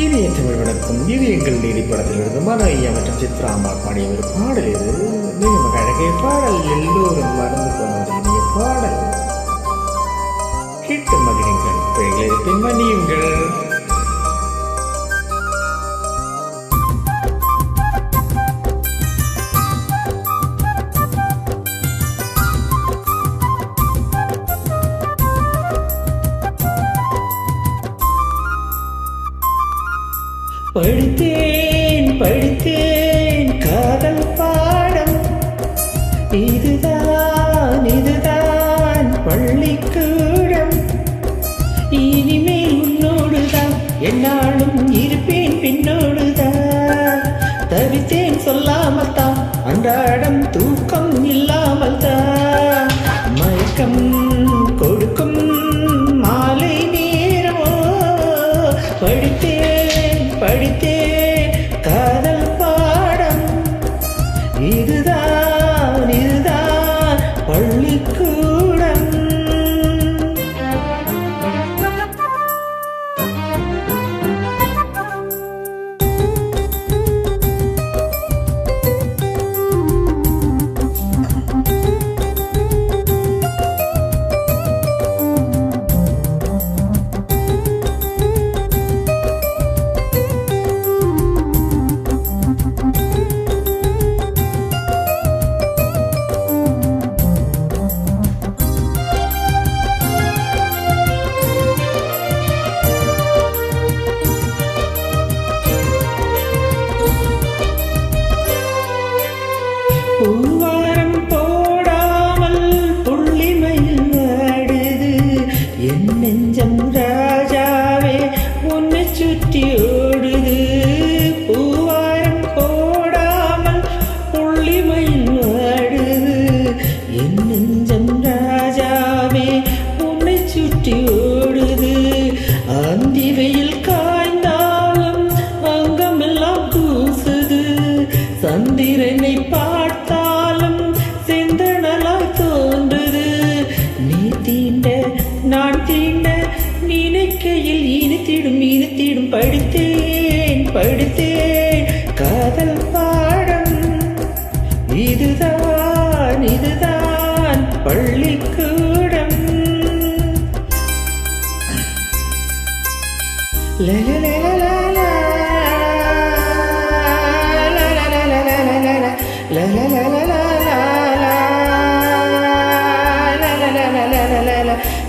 இனிய தமிழ் வணக்கம் இது எங்கள் நீதி படத்திலிருந்து மன ஐயா மற்றும் அம்மா பாடிய ஒரு பாடல் இது. மிக மிக அழகிய பாடல். எல்லோரும் மறந்து போன ஒரு இனிய பாடல். கேட்டு மகிழுங்கள். பிழைகளை பின்மணியுங்கள். படித்தேன் படித்தேன் காதல் பாடம். இதுதான் இதுதான் பள்ளிக்கூடம். இனிமேல் உன்னோடுதான் என்னாலும் இருப்பேன் பின்னோடுதான். தவித்தேன் சொல்லாமல் தான் அன்றாடம் தூக்கம் இல்லாமல் தான் மயக்கம் தீண்ட நினைக்கையில் இனித்திடும் இனித்திடும் படித்தேன் படித்தேன். காதல் பாடம் இதுதான் இதுதான் பள்ளிக்கூடம்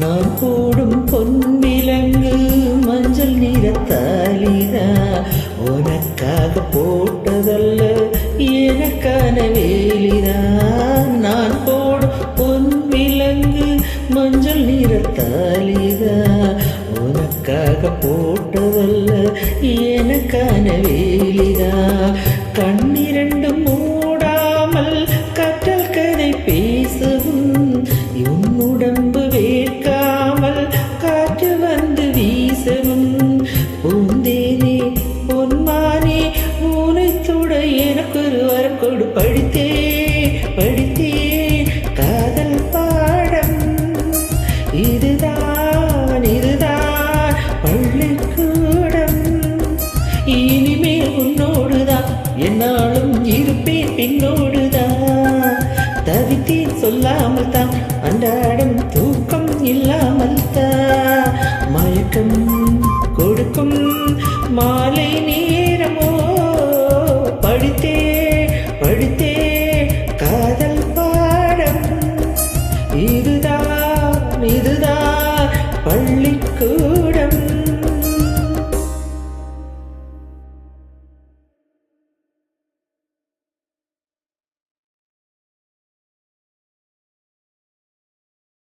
நான் போடும் பொன்விலங்கு மஞ்சள் நிறத்தாலிதா உனக்காக போட்டதல்ல எனக்கான வேலிதா நான் போடும் பொன்விலங்கு மஞ்சள் நிறத்தாலிதா உனக்காக போட்டதல்ல எனக்கான வேலிதா நானும் இருப்பேன் பின்னோடுதான். தவித்தேன் சொல்லாமல் தான் அன்றாடம் தூக்கம் இல்லாமல் தான் மயக்க